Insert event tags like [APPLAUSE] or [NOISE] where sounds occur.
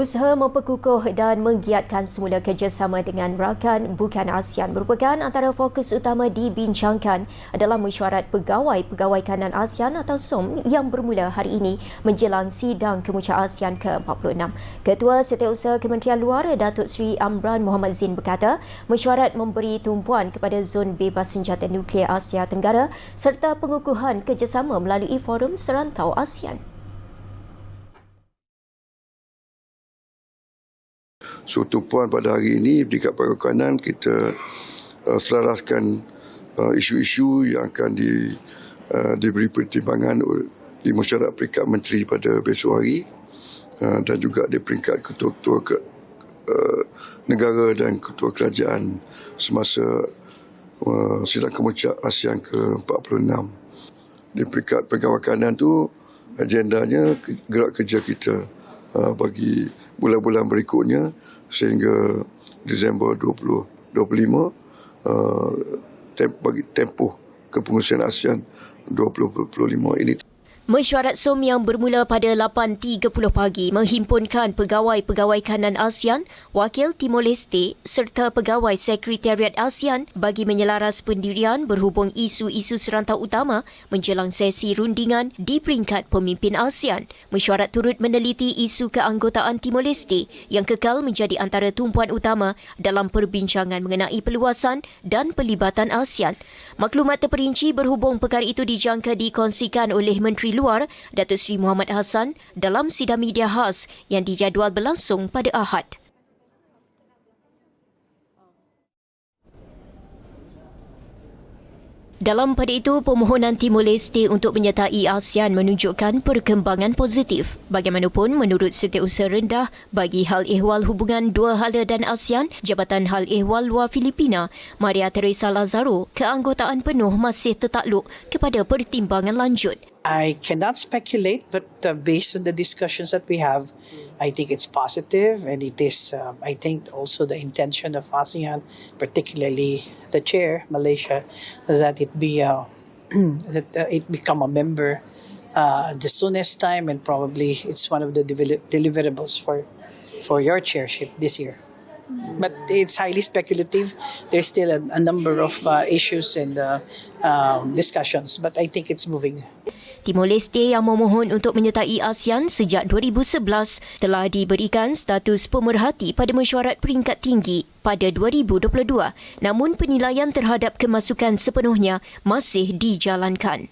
Usaha memperkukuh dan menggiatkan semula kerjasama dengan rakan bukan ASEAN merupakan antara fokus utama dibincangkan dalam mesyuarat pegawai-pegawai kanan ASEAN atau SOM yang bermula hari ini menjelang sidang kemuca ASEAN ke-46. Ketua Setiausaha Kementerian Luar Datuk Seri Amran Muhammad Zin berkata, mesyuarat memberi tumpuan kepada zon bebas senjata nuklear Asia Tenggara serta pengukuhan kerjasama melalui forum serantau ASEAN. So tumpuan pada hari ini dekat perkanan kita uh, selaraskan uh, isu-isu yang akan di, uh, diberi pertimbangan di masyarakat peringkat menteri pada besok hari uh, dan juga di peringkat ketua-ketua ke, uh, negara dan ketua kerajaan semasa uh, sidang kemuncak ASEAN ke-46. Di peringkat pegawai kanan tu agendanya gerak kerja kita uh, bagi bulan-bulan berikutnya sehingga Disember 2025 uh, temp, bagi tempoh kepengurusan ASEAN 2025 ini Mesyuarat SOM yang bermula pada 8.30 pagi menghimpunkan pegawai-pegawai kanan ASEAN, wakil Timor Leste serta pegawai Sekretariat ASEAN bagi menyelaras pendirian berhubung isu-isu serantau utama menjelang sesi rundingan di peringkat pemimpin ASEAN. Mesyuarat turut meneliti isu keanggotaan Timor Leste yang kekal menjadi antara tumpuan utama dalam perbincangan mengenai peluasan dan pelibatan ASEAN. Maklumat terperinci berhubung perkara itu dijangka dikongsikan oleh Menteri Luar Datuk Seri Muhammad Hassan dalam sidang media khas yang dijadual berlangsung pada Ahad. Dalam pada itu, permohonan Timor Leste untuk menyertai ASEAN menunjukkan perkembangan positif. Bagaimanapun, menurut setiausaha rendah bagi hal ehwal hubungan dua hala dan ASEAN, Jabatan Hal Ehwal Luar Filipina, Maria Teresa Lazaro, keanggotaan penuh masih tertakluk kepada pertimbangan lanjut. I cannot speculate, but uh, based on the discussions that we have, I think it's positive, and it is, uh, I think, also the intention of ASEAN, particularly the chair, Malaysia, that it be uh, [CLEARS THROAT] that uh, it become a member uh, the soonest time, and probably it's one of the devel- deliverables for for your chairship this year. But it's highly speculative. There's still a, a number of uh, issues and uh, um, discussions, but I think it's moving. Timor Leste yang memohon untuk menyertai ASEAN sejak 2011 telah diberikan status pemerhati pada mesyuarat peringkat tinggi pada 2022. Namun penilaian terhadap kemasukan sepenuhnya masih dijalankan.